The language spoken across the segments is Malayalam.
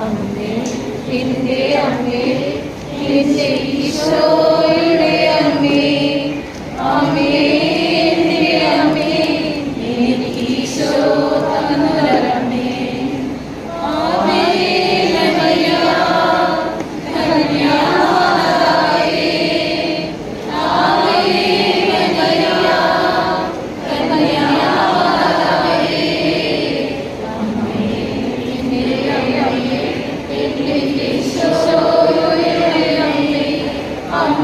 അമ്മേ എന്റെ അമ്മേ എന്റെ ഈശോ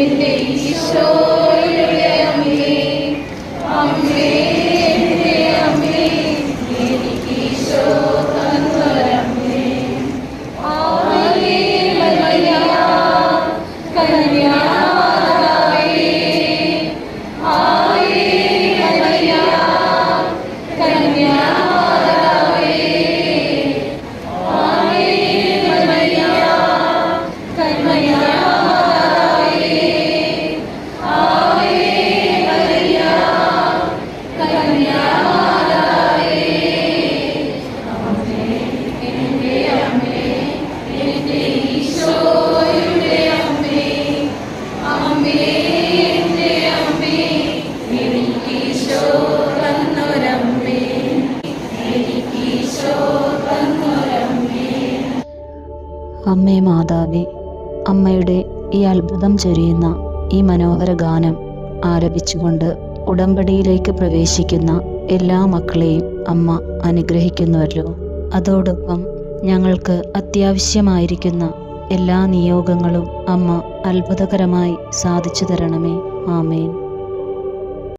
എന്റെ ഈശോ അമ്മേ മാതാവി അമ്മയുടെ ഈ അത്ഭുതം ചൊരിയുന്ന ഈ മനോഹര ഗാനം ആരംഭിച്ചുകൊണ്ട് ഉടമ്പടിയിലേക്ക് പ്രവേശിക്കുന്ന എല്ലാ മക്കളെയും അമ്മ അനുഗ്രഹിക്കുന്നുവല്ലോ. അതോടൊപ്പം ഞങ്ങൾക്ക് അത്യാവശ്യമായിരിക്കുന്ന എല്ലാ നിയോഗങ്ങളും അമ്മ അത്ഭുതകരമായി സാധിച്ചു തരണമേ. ആമേൻ.